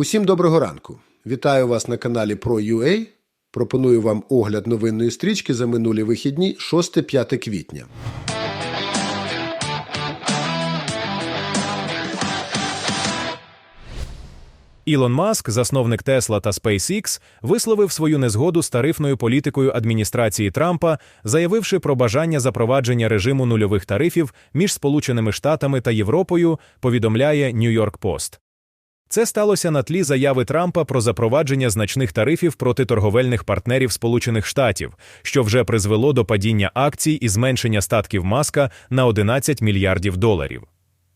Усім доброго ранку. Вітаю вас на каналі ProUA. Пропоную вам огляд новинної стрічки за минулі вихідні 6-5 квітня. Ілон Маск, засновник Тесла та SpaceX, висловив свою незгоду з тарифною політикою адміністрації Трампа, заявивши про бажання запровадження режиму нульових тарифів між Сполученими Штатами та Європою, повідомляє New York Post. Це сталося на тлі заяви Трампа про запровадження значних тарифів проти торговельних партнерів Сполучених Штатів, що вже призвело до падіння акцій і зменшення статків Маска на 11 мільярдів доларів.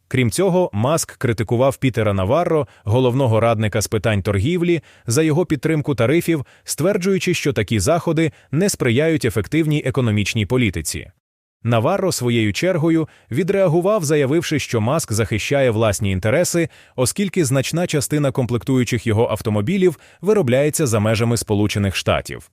Крім цього, Маск критикував Пітера Наварро, головного радника з питань торгівлі, за його підтримку тарифів, стверджуючи, що такі заходи не сприяють ефективній економічній політиці. Наварро своєю чергою відреагував, заявивши, що Маск захищає власні інтереси, оскільки значна частина комплектуючих його автомобілів виробляється за межами Сполучених Штатів.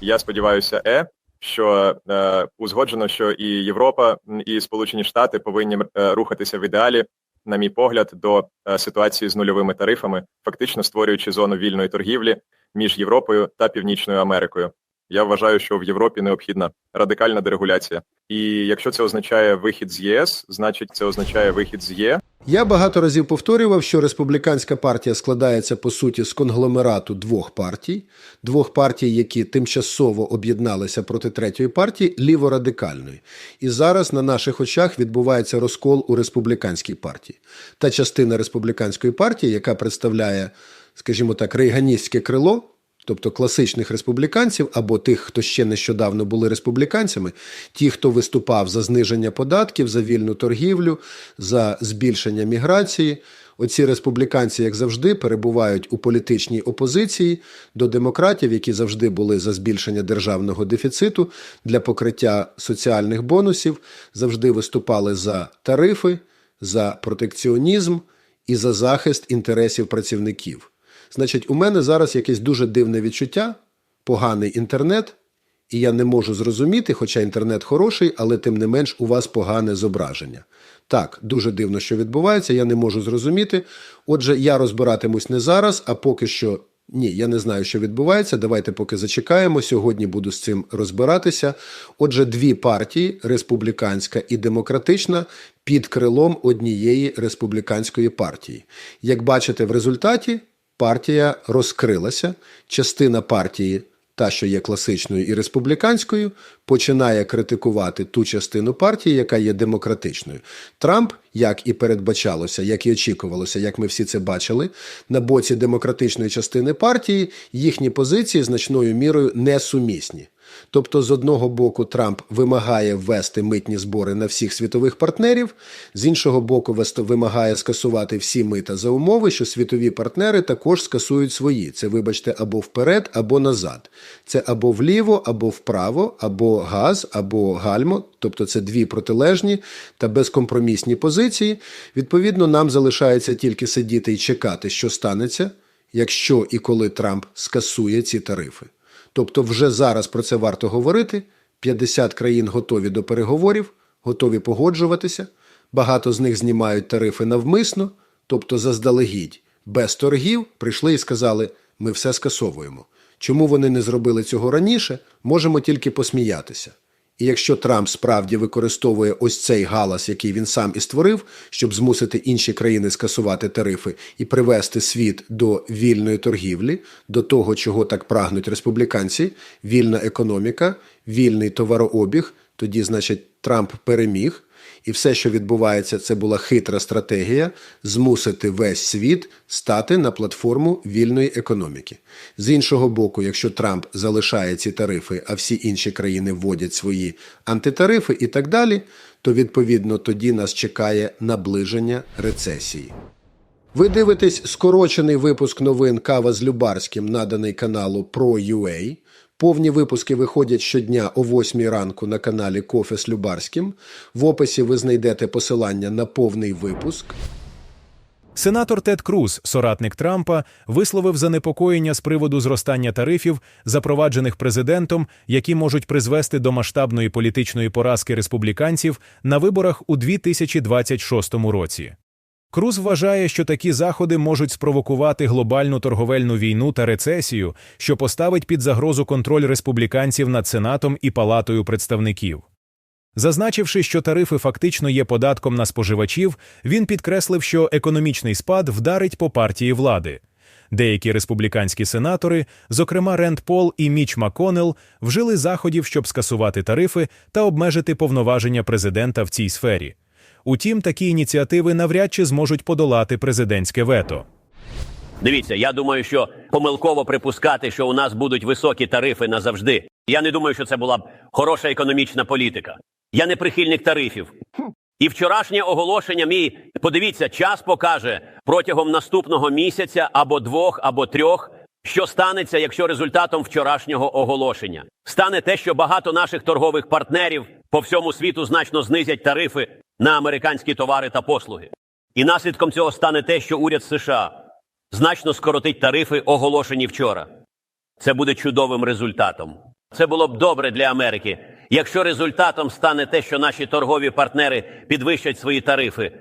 Я сподіваюся, е, що е, узгоджено, що і Європа, і Сполучені Штати повинні е, рухатися в ідеалі, на мій погляд, до е, ситуації з нульовими тарифами, фактично створюючи зону вільної торгівлі між Європою та Північною Америкою. Я вважаю, що в Європі необхідна радикальна дерегуляція. І якщо це означає вихід з ЄС, значить це означає вихід з Є. Я багато разів повторював, що республіканська партія складається по суті з конгломерату двох партій, двох партій, які тимчасово об'єдналися проти третьої партії ліворадикальної. І зараз на наших очах відбувається розкол у республіканській партії. Та частина республіканської партії, яка представляє, скажімо так, рейганістське крило. Тобто класичних республіканців або тих, хто ще нещодавно були республіканцями, ті, хто виступав за зниження податків, за вільну торгівлю, за збільшення міграції. Оці республіканці, як завжди, перебувають у політичній опозиції до демократів, які завжди були за збільшення державного дефіциту для покриття соціальних бонусів, завжди виступали за тарифи, за протекціонізм і за захист інтересів працівників. Значить, у мене зараз якесь дуже дивне відчуття, поганий інтернет, і я не можу зрозуміти, хоча інтернет хороший, але тим не менш у вас погане зображення. Так, дуже дивно, що відбувається, я не можу зрозуміти. Отже, я розбиратимусь не зараз, а поки що. Ні, я не знаю, що відбувається. Давайте поки зачекаємо. Сьогодні буду з цим розбиратися. Отже, дві партії республіканська і демократична під крилом однієї республіканської партії. Як бачите, в результаті партія розкрилася. Частина партії, та, що є класичною і республіканською, починає критикувати ту частину партії, яка є демократичною. Трамп, як і передбачалося, як і очікувалося, як ми всі це бачили, на боці демократичної частини партії їхні позиції значною мірою несумісні. Тобто, з одного боку, Трамп вимагає ввести митні збори на всіх світових партнерів, з іншого боку, вимагає скасувати всі мита за умови, що світові партнери також скасують свої. Це, вибачте, або вперед, або назад. Це або вліво, або вправо, або газ, або гальмо. Тобто це дві протилежні та безкомпромісні позиції. Відповідно, нам залишається тільки сидіти і чекати, що станеться, якщо і коли Трамп скасує ці тарифи. Тобто, вже зараз про це варто говорити. 50 країн готові до переговорів, готові погоджуватися. Багато з них знімають тарифи навмисно, тобто заздалегідь, без торгів прийшли і сказали: ми все скасовуємо. Чому вони не зробили цього раніше, можемо тільки посміятися. І якщо Трамп справді використовує ось цей галас, який він сам і створив, щоб змусити інші країни скасувати тарифи і привести світ до вільної торгівлі, до того, чого так прагнуть республіканці, вільна економіка, вільний товарообіг, тоді, значить, Трамп переміг. І все, що відбувається, це була хитра стратегія змусити весь світ стати на платформу вільної економіки. З іншого боку, якщо Трамп залишає ці тарифи, а всі інші країни вводять свої антитарифи і так далі, то відповідно тоді нас чекає наближення рецесії. Ви дивитесь скорочений випуск новин Кава з Любарським, наданий каналу ProUA. Повні випуски виходять щодня о 8 ранку на каналі Кофе з Любарським. В описі ви знайдете посилання на повний випуск. Сенатор Тед Круз, соратник Трампа, висловив занепокоєння з приводу зростання тарифів, запроваджених президентом, які можуть призвести до масштабної політичної поразки республіканців на виборах у 2026 році. Круз вважає, що такі заходи можуть спровокувати глобальну торговельну війну та рецесію, що поставить під загрозу контроль республіканців над Сенатом і Палатою представників. Зазначивши, що тарифи фактично є податком на споживачів, він підкреслив, що економічний спад вдарить по партії влади. Деякі республіканські сенатори, зокрема Ренд Пол і Міч МакКоннелл, вжили заходів, щоб скасувати тарифи та обмежити повноваження президента в цій сфері. Утім, такі ініціативи навряд чи зможуть подолати президентське вето. Дивіться, я думаю, що помилково припускати, що у нас будуть високі тарифи назавжди. Я не думаю, що це була б хороша економічна політика. Я не прихильник тарифів. І вчорашнє оголошення мій, подивіться, час покаже протягом наступного місяця або двох, або трьох, що станеться, якщо результатом вчорашнього оголошення стане те, що багато наших торгових партнерів по всьому світу значно знизять тарифи на американські товари та послуги. І наслідком цього стане те, що уряд США значно скоротить тарифи, оголошені вчора. Це буде чудовим результатом. Це було б добре для Америки, якщо результатом стане те, що наші торгові партнери підвищать свої тарифи,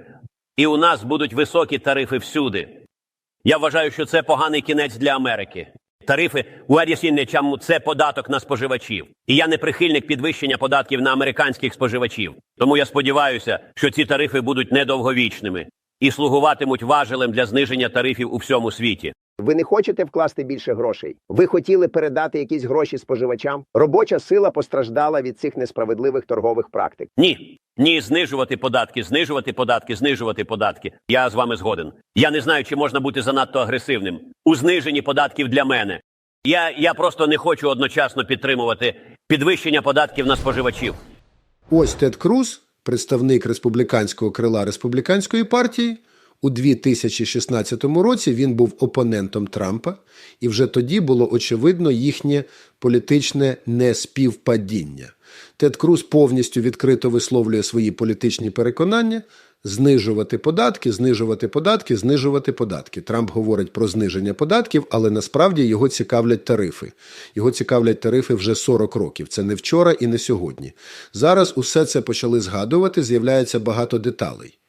і у нас будуть високі тарифи всюди. Я вважаю, що це поганий кінець для Америки. Тарифи у чому це податок на споживачів. І я не прихильник підвищення податків на американських споживачів. Тому я сподіваюся, що ці тарифи будуть недовговічними і слугуватимуть важелем для зниження тарифів у всьому світі. Ви не хочете вкласти більше грошей? Ви хотіли передати якісь гроші споживачам? Робоча сила постраждала від цих несправедливих торгових практик. Ні, ні, знижувати податки, знижувати податки, знижувати податки. Я з вами згоден. Я не знаю, чи можна бути занадто агресивним у зниженні податків для мене. Я, я просто не хочу одночасно підтримувати підвищення податків на споживачів. Ось Тед Круз, представник республіканського крила республіканської партії. У 2016 році він був опонентом Трампа, і вже тоді було очевидно їхнє політичне неспівпадіння. Тед Круз повністю відкрито висловлює свої політичні переконання знижувати податки, знижувати податки, знижувати податки. Трамп говорить про зниження податків, але насправді його цікавлять тарифи. Його цікавлять тарифи вже 40 років. Це не вчора і не сьогодні. Зараз усе це почали згадувати, з'являється багато деталей.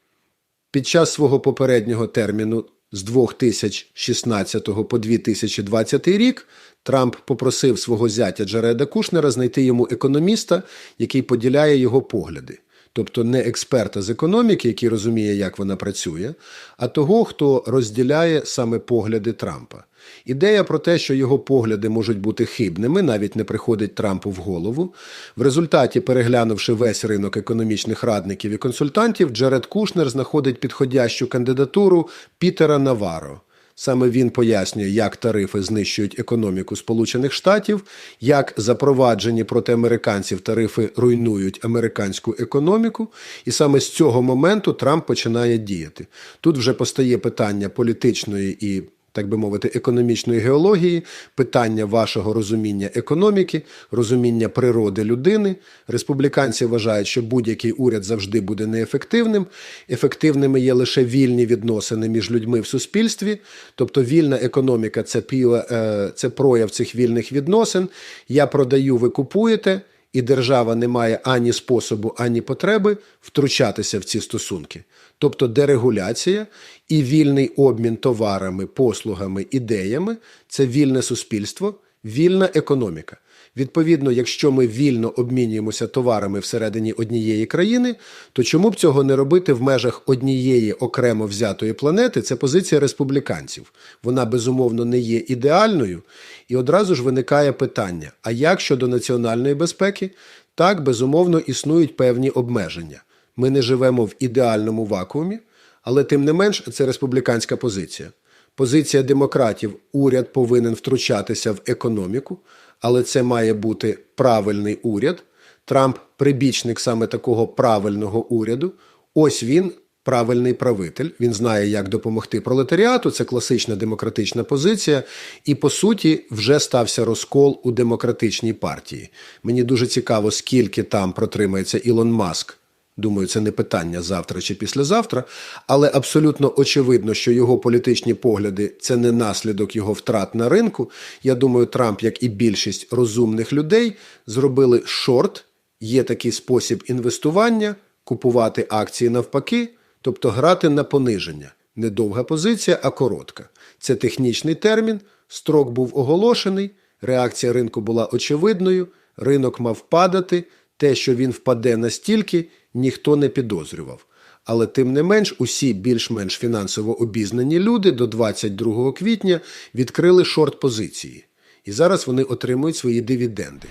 Під час свого попереднього терміну з 2016 по 2020 рік Трамп попросив свого зятя Джареда Кушнера знайти йому економіста, який поділяє його погляди. Тобто не експерта з економіки, який розуміє, як вона працює, а того, хто розділяє саме погляди Трампа. Ідея про те, що його погляди можуть бути хибними, навіть не приходить Трампу в голову. В результаті, переглянувши весь ринок економічних радників і консультантів, Джеред Кушнер знаходить підходящу кандидатуру Пітера Наваро. Саме він пояснює, як тарифи знищують економіку Сполучених Штатів, як запроваджені проти американців тарифи руйнують американську економіку, і саме з цього моменту Трамп починає діяти. Тут вже постає питання політичної і так би мовити, економічної геології, питання вашого розуміння економіки, розуміння природи людини. Республіканці вважають, що будь-який уряд завжди буде неефективним. Ефективними є лише вільні відносини між людьми в суспільстві, тобто вільна економіка це, е, це прояв цих вільних відносин. Я продаю, ви купуєте. І держава не має ані способу, ані потреби втручатися в ці стосунки. Тобто дерегуляція і вільний обмін товарами, послугами, ідеями це вільне суспільство, вільна економіка. Відповідно, якщо ми вільно обмінюємося товарами всередині однієї країни, то чому б цього не робити в межах однієї окремо взятої планети? Це позиція республіканців. Вона безумовно не є ідеальною, і одразу ж виникає питання: а як щодо національної безпеки? Так, безумовно, існують певні обмеження. Ми не живемо в ідеальному вакуумі, але тим не менш це республіканська позиція. Позиція демократів уряд повинен втручатися в економіку, але це має бути правильний уряд. Трамп прибічник саме такого правильного уряду. Ось він. Правильний правитель, він знає, як допомогти пролетаріату. Це класична демократична позиція, і по суті вже стався розкол у демократичній партії. Мені дуже цікаво, скільки там протримається Ілон Маск Думаю, це не питання завтра чи післязавтра, але абсолютно очевидно, що його політичні погляди це не наслідок його втрат на ринку. Я думаю, Трамп, як і більшість розумних людей, зробили шорт. Є такий спосіб інвестування, купувати акції навпаки. тобто грати на пониження. Не довга позиція, а коротка. Це технічний термін, строк був оголошений, реакція ринку була очевидною, ринок мав падати, те, що він впаде настільки, ніхто не підозрював. Але тим не менш, усі більш-менш фінансово обізнані люди до 22 квітня відкрили шорт-позиції. І зараз вони отримують свої дивіденди.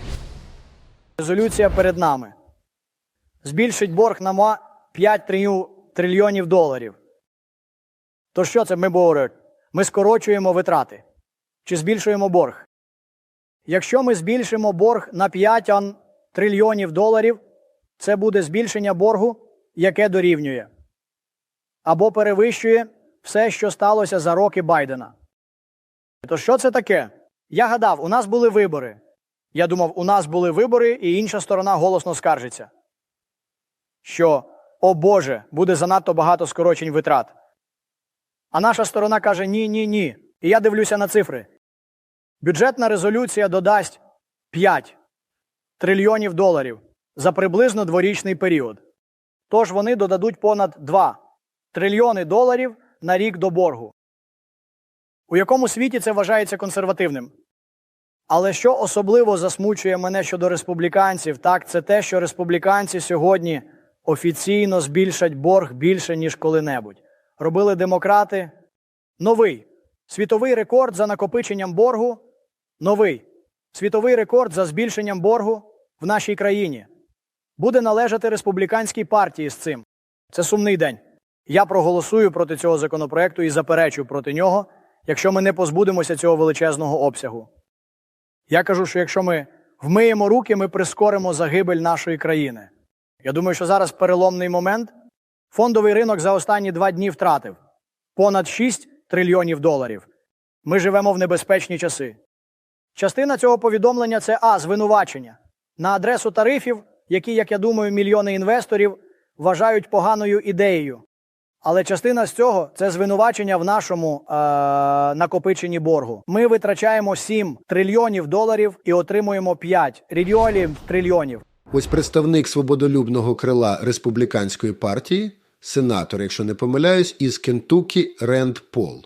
Резолюція перед нами. Збільшить борг на 5 трильйонів- доларів. То що це ми говоримо? Ми скорочуємо витрати чи збільшуємо борг? Якщо ми збільшимо борг на 5 трильйонів доларів, це буде збільшення боргу, яке дорівнює або перевищує все, що сталося за роки Байдена. То що це таке? Я гадав, у нас були вибори. Я думав, у нас були вибори, і інша сторона голосно скаржиться, що, о Боже, буде занадто багато скорочень витрат. А наша сторона каже: ні, ні, ні. І я дивлюся на цифри. Бюджетна резолюція додасть 5 трильйонів доларів за приблизно дворічний період. Тож вони додадуть понад 2 трильйони доларів на рік до боргу. У якому світі це вважається консервативним? Але що особливо засмучує мене щодо республіканців, так це те, що республіканці сьогодні офіційно збільшать борг більше, ніж коли-небудь. Робили демократи новий світовий рекорд за накопиченням боргу. Новий світовий рекорд за збільшенням боргу в нашій країні. Буде належати республіканській партії з цим. Це сумний день. Я проголосую проти цього законопроекту і заперечу проти нього, якщо ми не позбудемося цього величезного обсягу. Я кажу, що якщо ми вмиємо руки, ми прискоримо загибель нашої країни. Я думаю, що зараз переломний момент. Фондовий ринок за останні два дні втратив понад 6 трильйонів доларів. Ми живемо в небезпечні часи. Частина цього повідомлення це А. Звинувачення на адресу тарифів, які, як я думаю, мільйони інвесторів вважають поганою ідеєю. Але частина з цього це звинувачення в нашому е- накопиченні боргу. Ми витрачаємо 7 трильйонів доларів і отримуємо 5 трильйонів трильйонів. Ось представник свободолюбного крила республіканської партії, сенатор, якщо не помиляюсь, із Кентукі Ренд Пол.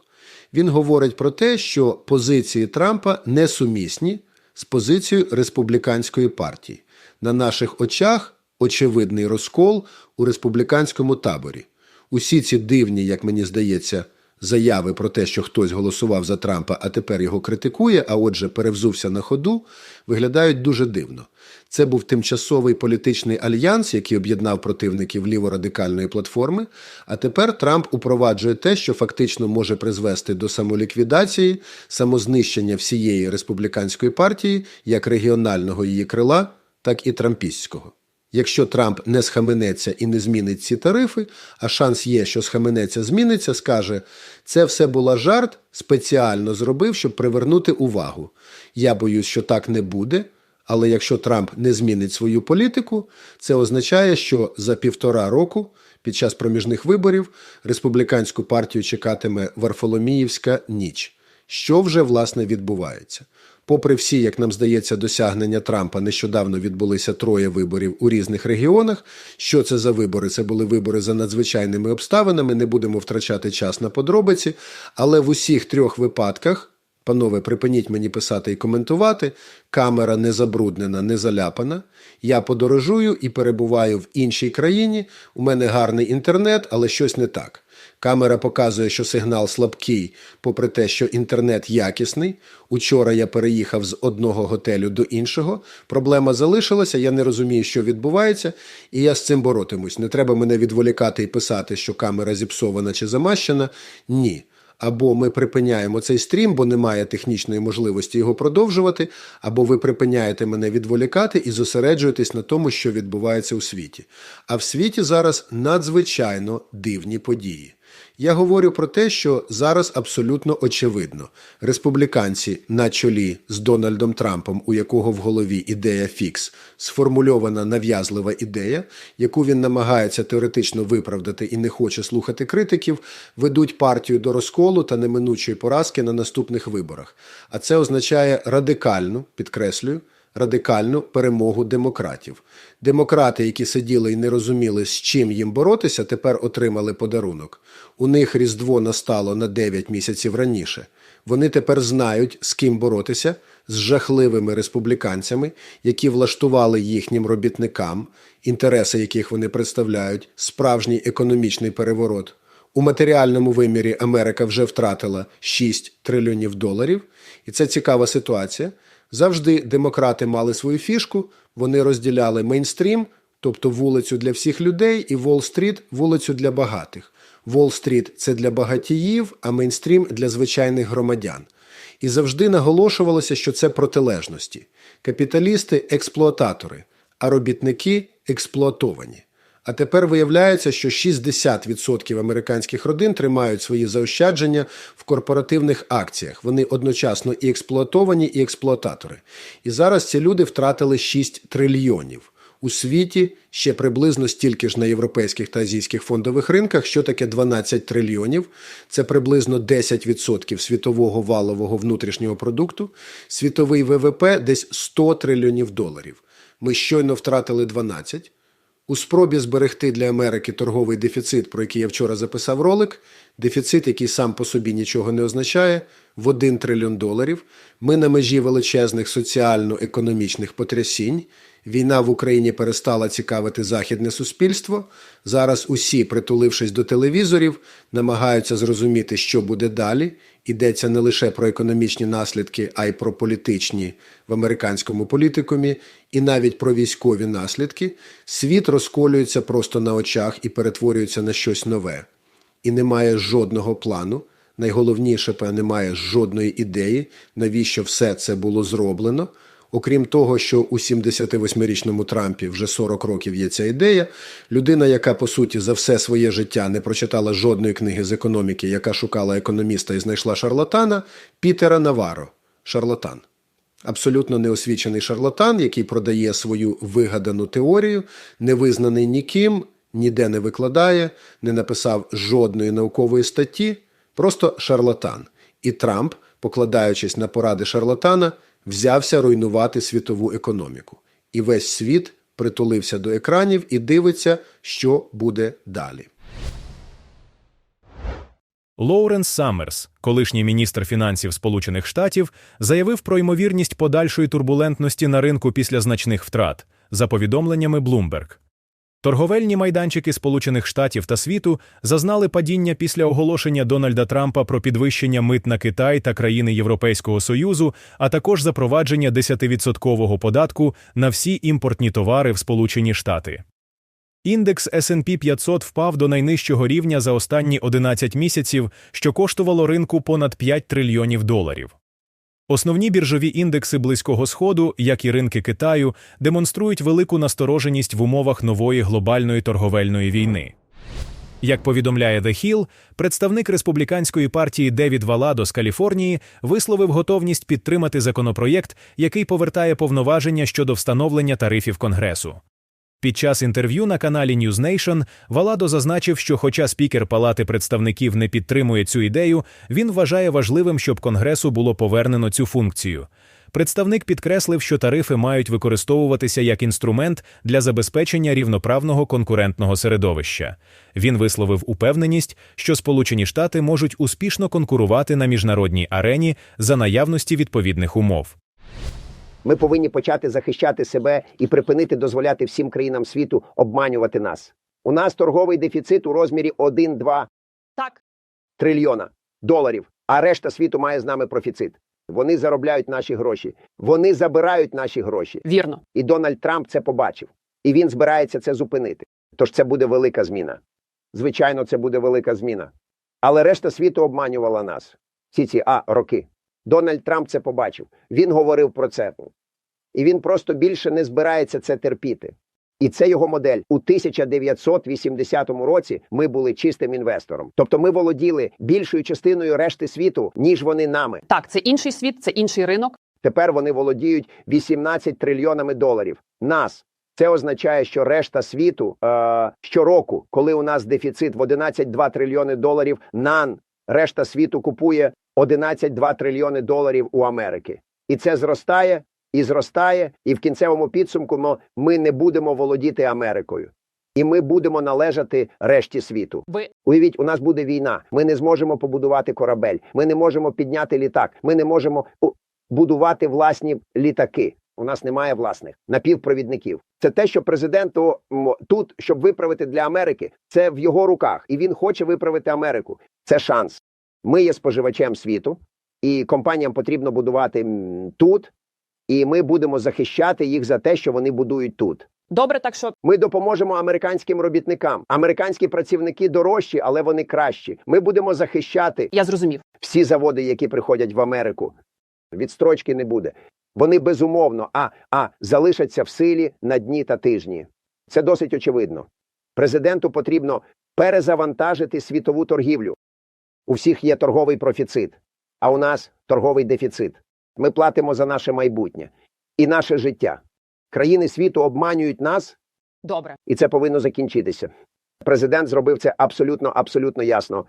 Він говорить про те, що позиції Трампа несумісні з позицією республіканської партії. На наших очах очевидний розкол у республіканському таборі. Усі ці дивні, як мені здається, заяви про те, що хтось голосував за Трампа, а тепер його критикує, а отже, перевзувся на ходу, виглядають дуже дивно. Це був тимчасовий політичний альянс, який об'єднав противників ліворадикальної платформи. А тепер Трамп упроваджує те, що фактично може призвести до самоліквідації, самознищення всієї республіканської партії, як регіонального її крила, так і трампістського. Якщо Трамп не схаменеться і не змінить ці тарифи, а шанс є, що схаменеться, зміниться, скаже, це все була жарт, спеціально зробив, щоб привернути увагу. Я боюсь, що так не буде. Але якщо Трамп не змінить свою політику, це означає, що за півтора року під час проміжних виборів республіканську партію чекатиме Варфоломіївська ніч. Що вже власне відбувається? Попри всі, як нам здається, досягнення Трампа нещодавно відбулися троє виборів у різних регіонах. Що це за вибори? Це були вибори за надзвичайними обставинами. Не будемо втрачати час на подробиці, але в усіх трьох випадках. Панове, припиніть мені писати і коментувати. Камера не забруднена, не заляпана. Я подорожую і перебуваю в іншій країні. У мене гарний інтернет, але щось не так. Камера показує, що сигнал слабкий, попри те, що інтернет якісний. Учора я переїхав з одного готелю до іншого. Проблема залишилася, я не розумію, що відбувається, і я з цим боротимусь. Не треба мене відволікати і писати, що камера зіпсована чи замащена. Ні. Або ми припиняємо цей стрім, бо немає технічної можливості його продовжувати, або ви припиняєте мене відволікати і зосереджуєтесь на тому, що відбувається у світі. А в світі зараз надзвичайно дивні події. Я говорю про те, що зараз абсолютно очевидно. Республіканці на чолі з Дональдом Трампом, у якого в голові ідея фікс, сформульована нав'язлива ідея, яку він намагається теоретично виправдати і не хоче слухати критиків, ведуть партію до розколу та неминучої поразки на наступних виборах. А це означає радикальну, підкреслюю, радикальну перемогу демократів. Демократи, які сиділи і не розуміли, з чим їм боротися, тепер отримали подарунок. У них Різдво настало на 9 місяців раніше. Вони тепер знають, з ким боротися, з жахливими республіканцями, які влаштували їхнім робітникам, інтереси яких вони представляють, справжній економічний переворот. У матеріальному вимірі Америка вже втратила 6 трильйонів доларів, і це цікава ситуація. Завжди демократи мали свою фішку, вони розділяли мейнстрім, тобто вулицю для всіх людей, і Уолл-стріт – вулицю для багатих. Уолл-стріт – це для багатіїв, а мейнстрім – для звичайних громадян. І завжди наголошувалося, що це протилежності. Капіталісти – експлуататори, а робітники – експлуатовані. А тепер виявляється, що 60% американських родин тримають свої заощадження в корпоративних акціях. Вони одночасно і експлуатовані, і експлуататори. І зараз ці люди втратили 6 трильйонів. У світі ще приблизно стільки ж на європейських та азійських фондових ринках. Що таке 12 трильйонів? Це приблизно 10% світового валового внутрішнього продукту. Світовий ВВП десь 100 трильйонів доларів. Ми щойно втратили 12. У спробі зберегти для Америки торговий дефіцит, про який я вчора записав ролик, дефіцит, який сам по собі нічого не означає, в 1 трильйон доларів. Ми на межі величезних соціально-економічних потрясінь. Війна в Україні перестала цікавити західне суспільство. Зараз усі, притулившись до телевізорів, намагаються зрозуміти, що буде далі. Йдеться не лише про економічні наслідки, а й про політичні в американському політикумі, і навіть про військові наслідки. Світ розколюється просто на очах і перетворюється на щось нове. І немає жодного плану. Найголовніше, немає жодної ідеї, навіщо все це було зроблено. Окрім того, що у 78-річному Трампі вже 40 років є ця ідея, людина, яка по суті за все своє життя не прочитала жодної книги з економіки, яка шукала економіста і знайшла шарлатана, Пітера Наваро. Шарлатан. Абсолютно неосвічений шарлатан, який продає свою вигадану теорію, не визнаний ніким, ніде не викладає, не написав жодної наукової статті, просто шарлатан. І Трамп, покладаючись на поради шарлатана, взявся руйнувати світову економіку. І весь світ притулився до екранів і дивиться, що буде далі. Лоуренс Саммерс, колишній міністр фінансів Сполучених Штатів, заявив про ймовірність подальшої турбулентності на ринку після значних втрат, за повідомленнями Bloomberg. Торговельні майданчики Сполучених Штатів та світу зазнали падіння після оголошення Дональда Трампа про підвищення мит на Китай та країни Європейського Союзу, а також запровадження 10% податку на всі імпортні товари в Сполучені Штати. Індекс S&P 500 впав до найнижчого рівня за останні 11 місяців, що коштувало ринку понад 5 трильйонів доларів. Основні біржові індекси Близького Сходу, як і ринки Китаю, демонструють велику настороженість в умовах нової глобальної торговельної війни. Як повідомляє The Hill, представник республіканської партії Девід Валадо з Каліфорнії висловив готовність підтримати законопроєкт, який повертає повноваження щодо встановлення тарифів Конгресу. Під час інтерв'ю на каналі News Nation Валадо зазначив, що, хоча спікер Палати представників не підтримує цю ідею, він вважає важливим, щоб Конгресу було повернено цю функцію. Представник підкреслив, що тарифи мають використовуватися як інструмент для забезпечення рівноправного конкурентного середовища. Він висловив упевненість, що Сполучені Штати можуть успішно конкурувати на міжнародній арені за наявності відповідних умов. Ми повинні почати захищати себе і припинити дозволяти всім країнам світу обманювати нас. У нас торговий дефіцит у розмірі 1-2 Так, трильйона доларів, а решта світу має з нами профіцит. Вони заробляють наші гроші, вони забирають наші гроші. вірно. І Дональд Трамп це побачив, і він збирається це зупинити. Тож це буде велика зміна. Звичайно, це буде велика зміна. Але решта світу обманювала нас всі ці а роки. Дональд Трамп це побачив. Він говорив про це. І він просто більше не збирається це терпіти. І це його модель. У 1980 році ми були чистим інвестором. Тобто ми володіли більшою частиною решти світу, ніж вони нами. Так, це інший світ, це інший ринок. Тепер вони володіють 18 трильйонами доларів. Нас. Це означає, що решта світу е, щороку, коли у нас дефіцит в 11,2 трильйони доларів, НАН, решта світу купує 11,2 трильйони доларів у Америки. І це зростає, і зростає, і в кінцевому підсумку ми не будемо володіти Америкою. І ми будемо належати решті світу. Ви Уявіть, у нас буде війна. Ми не зможемо побудувати корабель. Ми не можемо підняти літак. Ми не можемо будувати власні літаки. У нас немає власних напівпровідників. Це те, що президенту тут, щоб виправити для Америки, це в його руках, і він хоче виправити Америку. Це шанс. Ми є споживачем світу, і компаніям потрібно будувати тут, і ми будемо захищати їх за те, що вони будують тут. добре, так що Ми допоможемо американським робітникам. Американські працівники дорожчі, але вони кращі. Ми будемо захищати я зрозумів. всі заводи, які приходять в Америку. Відстрочки не буде. Вони безумовно а, а залишаться в силі на дні та тижні. Це досить очевидно. Президенту потрібно перезавантажити світову торгівлю. У всіх є торговий профіцит, а у нас торговий дефіцит. Ми платимо за наше майбутнє і наше життя. Країни світу обманюють нас Добре. і це повинно закінчитися. Президент зробив це абсолютно, абсолютно ясно.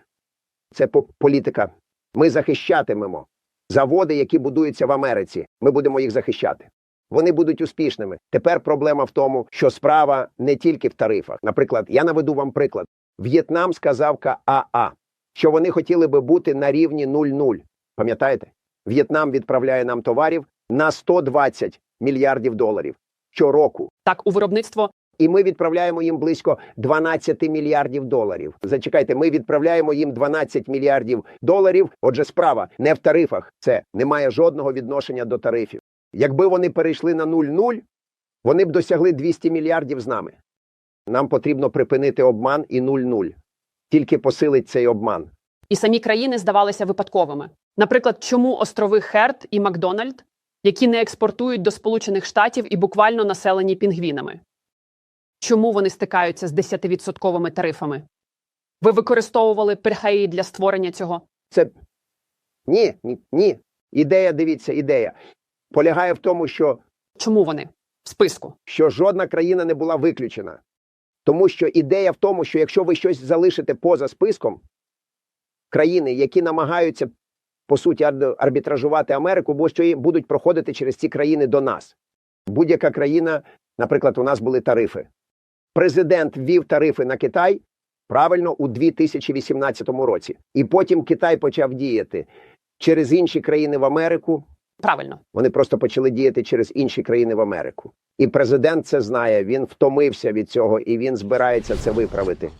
Це політика. Ми захищатимемо заводи, які будуються в Америці. Ми будемо їх захищати. Вони будуть успішними. Тепер проблема в тому, що справа не тільки в тарифах. Наприклад, я наведу вам приклад. В'єтнам сказав КАА, що вони хотіли би бути на рівні 0,0. Пам'ятаєте? В'єтнам відправляє нам товарів на 120 мільярдів доларів щороку Так, у виробництво і ми відправляємо їм близько 12 мільярдів доларів. Зачекайте, ми відправляємо їм 12 мільярдів доларів. Отже, справа не в тарифах. Це не має жодного відношення до тарифів. Якби вони перейшли на 0,0, вони б досягли 200 мільярдів з нами. Нам потрібно припинити обман і 0,0. Тільки посилить цей обман. і самі країни здавалися випадковими. Наприклад, чому острови Херт і Макдональд, які не експортують до Сполучених Штатів і буквально населені пінгвінами? Чому вони стикаються з 10% тарифами? Ви використовували перхеї для створення цього? Це ні, ні, ні. Ідея, дивіться, ідея полягає в тому, що Чому вони в списку? що жодна країна не була виключена. Тому що ідея в тому, що якщо ви щось залишите поза списком, країни, які намагаються по суті арбітражувати Америку, бо що будуть проходити через ці країни до нас. Будь-яка країна, наприклад, у нас були тарифи. Президент ввів тарифи на Китай правильно у 2018 році, і потім Китай почав діяти через інші країни в Америку. Правильно. Вони просто почали діяти через інші країни в Америку. І президент це знає. Він втомився від цього і він збирається це виправити.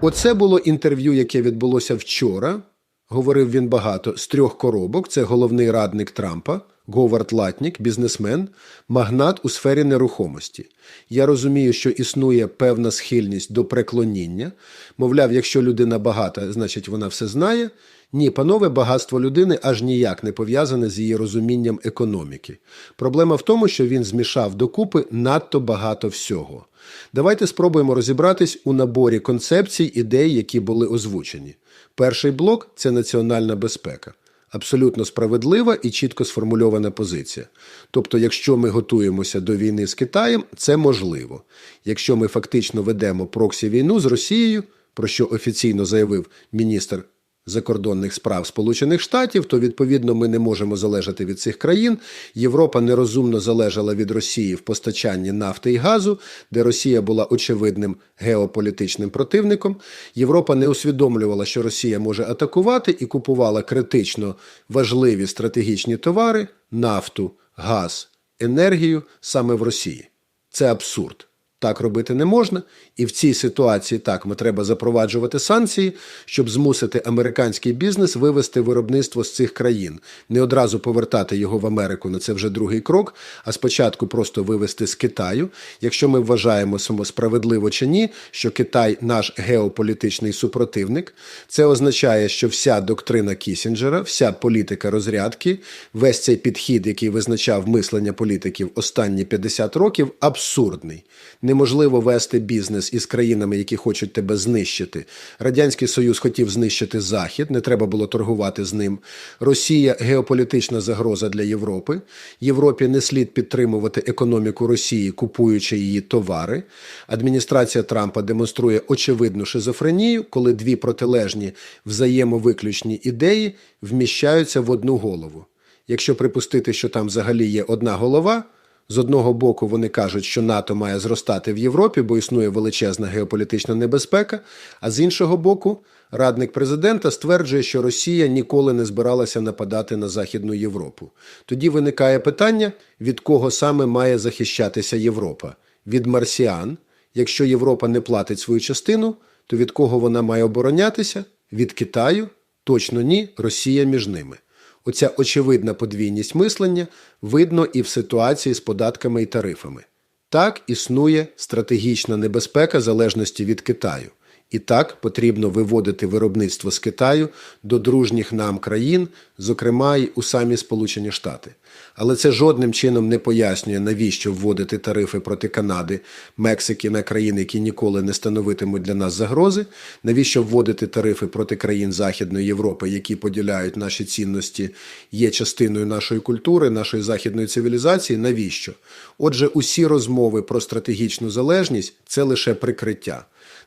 Оце було інтерв'ю, яке відбулося вчора. Говорив він багато з трьох коробок. Це головний радник Трампа, Говард Латнік, бізнесмен, магнат у сфері нерухомості. Я розумію, що існує певна схильність до преклоніння. Мовляв, якщо людина багата, значить вона все знає. Ні, панове, багатство людини аж ніяк не пов'язане з її розумінням економіки. Проблема в тому, що він змішав докупи надто багато всього. Давайте спробуємо розібратись у наборі концепцій, ідей, які були озвучені. Перший блок це національна безпека. Абсолютно справедлива і чітко сформульована позиція. Тобто, якщо ми готуємося до війни з Китаєм, це можливо. Якщо ми фактично ведемо проксі війну з Росією, про що офіційно заявив міністр закордонних справ Сполучених Штатів, то відповідно ми не можемо залежати від цих країн. Європа нерозумно залежала від Росії в постачанні нафти і газу, де Росія була очевидним геополітичним противником. Європа не усвідомлювала, що Росія може атакувати, і купувала критично важливі стратегічні товари нафту, газ, енергію саме в Росії. Це абсурд. Так робити не можна, і в цій ситуації так ми треба запроваджувати санкції, щоб змусити американський бізнес вивести виробництво з цих країн, не одразу повертати його в Америку. На це вже другий крок. А спочатку просто вивести з Китаю, якщо ми вважаємо справедливо чи ні, що Китай наш геополітичний супротивник. Це означає, що вся доктрина Кісінджера, вся політика розрядки, весь цей підхід, який визначав мислення політиків останні 50 років, абсурдний. Неможливо вести бізнес із країнами, які хочуть тебе знищити. Радянський Союз хотів знищити Захід, не треба було торгувати з ним. Росія геополітична загроза для Європи. Європі не слід підтримувати економіку Росії, купуючи її товари. Адміністрація Трампа демонструє очевидну шизофренію, коли дві протилежні взаємовиключні ідеї вміщаються в одну голову. Якщо припустити, що там взагалі є одна голова, з одного боку вони кажуть, що НАТО має зростати в Європі, бо існує величезна геополітична небезпека. А з іншого боку, радник президента стверджує, що Росія ніколи не збиралася нападати на Західну Європу. Тоді виникає питання, від кого саме має захищатися Європа: від марсіан. Якщо Європа не платить свою частину, то від кого вона має оборонятися? Від Китаю? Точно ні, Росія між ними. Оця очевидна подвійність мислення видно і в ситуації з податками і тарифами. Так існує стратегічна небезпека залежності від Китаю. І так потрібно виводити виробництво з Китаю до дружніх нам країн, зокрема й у самі Сполучені Штати. Але це жодним чином не пояснює, навіщо вводити тарифи проти Канади, Мексики на країни, які ніколи не становитимуть для нас загрози, навіщо вводити тарифи проти країн Західної Європи, які поділяють наші цінності, є частиною нашої культури, нашої західної цивілізації. Навіщо? Отже, усі розмови про стратегічну залежність це лише прикриття.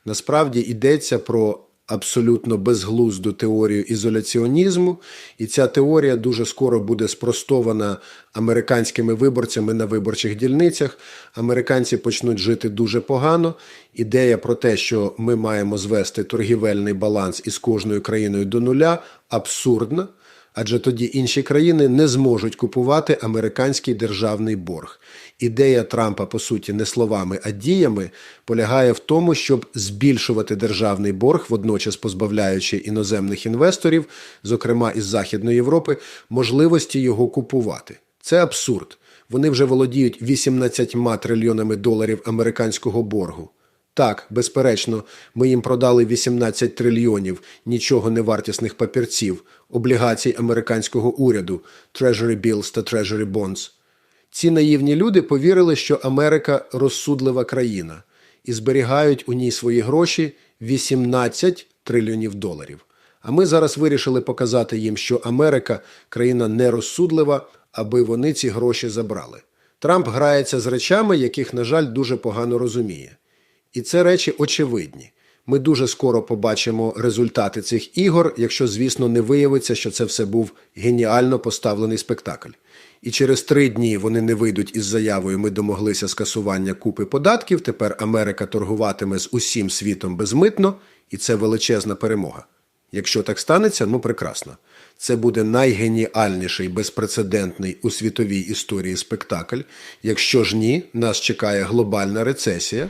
Насправді йдеться про абсолютно безглузду теорію ізоляціонізму, і ця теорія дуже скоро буде спростована американськими виборцями на виборчих дільницях. Американці почнуть жити дуже погано. Ідея про те, що ми маємо звести торгівельний баланс із кожною країною до нуля, абсурдна. Адже тоді інші країни не зможуть купувати американський державний борг. Ідея Трампа, по суті, не словами, а діями, полягає в тому, щоб збільшувати державний борг, водночас позбавляючи іноземних інвесторів, зокрема із Західної Європи, можливості його купувати. Це абсурд. Вони вже володіють 18 трильйонами доларів американського боргу. Так, безперечно, ми їм продали 18 трильйонів нічого не вартісних папірців, облігацій американського уряду, Treasury Bills та Treasury Bonds. Ці наївні люди повірили, що Америка розсудлива країна і зберігають у ній свої гроші 18 трильйонів доларів. А ми зараз вирішили показати їм, що Америка країна нерозсудлива, аби вони ці гроші забрали. Трамп грається з речами, яких, на жаль, дуже погано розуміє. І це речі очевидні. Ми дуже скоро побачимо результати цих ігор, якщо, звісно, не виявиться, що це все був геніально поставлений спектакль. І через три дні вони не вийдуть із заявою Ми домоглися скасування купи податків. Тепер Америка торгуватиме з усім світом безмитно, і це величезна перемога. Якщо так станеться, ну прекрасно. Це буде найгеніальніший, безпрецедентний у світовій історії спектакль. Якщо ж ні, нас чекає глобальна рецесія.